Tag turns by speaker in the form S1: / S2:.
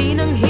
S1: pinanghirapan